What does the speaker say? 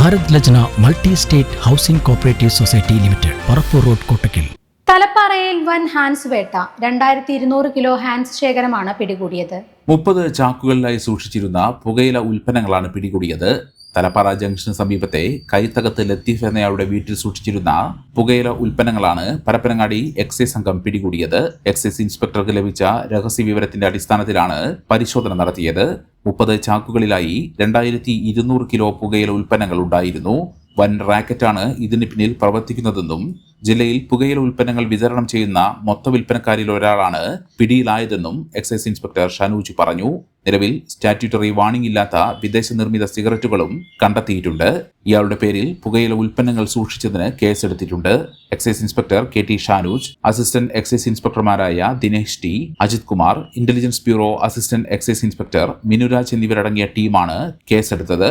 Bharat Lajna multi state housing cooperative society limited Parappur road Kottakkal. തലപ്പാറയിൽ വൻ Hans വേട്ട. രണ്ടായിരത്തി ഇരുന്നൂറ് കിലോ ഹാൻസ് ശേഖരമാണ് പിടികൂടിയത്. മുപ്പത് ചാക്കുകളിലായി സൂക്ഷിച്ചിരുന്ന പുകയില ഉൽപ്പന്നങ്ങളാണ് പിടികൂടിയത്. തലപ്പാറ ജംഗ്ഷന് സമീപത്തെ കൈത്തകത്ത് ലത്തീഫ് എന്നയാളുടെ വീട്ടിൽ സൂക്ഷിച്ചിരുന്ന പുകയില ഉൽപ്പന്നങ്ങളാണ് പരപ്പനങ്ങാടി എക്സൈസ് സംഘം പിടികൂടിയത്. എക്സൈസ് ഇൻസ്പെക്ടർക്ക് ലഭിച്ച രഹസ്യ വിവരത്തിന്റെ അടിസ്ഥാനത്തിലാണ് പരിശോധന നടത്തിയത്. മുപ്പത് ചാക്കുകളിലായി രണ്ടായിരത്തി ഇരുന്നൂറ് കിലോ പുകയില ഉൽപ്പന്നങ്ങൾ ഉണ്ടായിരുന്നു. വൻ റാക്കറ്റാണ് ഇതിന് പിന്നിൽ പ്രവർത്തിക്കുന്നതെന്നും ജില്ലയിൽ പുകയില ഉൽപ്പന്നങ്ങൾ വിതരണം ചെയ്യുന്ന മൊത്ത വിൽപ്പനക്കാരിൽ ഒരാളാണ് പിടിയിലായതെന്നും എക്സൈസ് ഇൻസ്പെക്ടർ ഷനൂജി പറഞ്ഞു. നിലവിൽ സ്റ്റാറ്റ്യൂട്ടറി വാണിംഗ് ഇല്ലാത്ത വിദേശ നിർമ്മിത സിഗരറ്റുകളും കണ്ടെത്തിയിട്ടുണ്ട്. ഇയാളുടെ പേരിൽ പുകയില ഉൽപ്പന്നങ്ങൾ സൂക്ഷിച്ചതിന് കേസെടുത്തിട്ടുണ്ട്. Excise inspector K T Shanuj assistant excise ഇൻസ്പെക്ടർമാരായ Dinesh T Ajith Kumar intelligence bureau assistant excise inspector Minuraj എന്നിവരടങ്ങിയ ടീമാണ് കേസെടുത്തത്.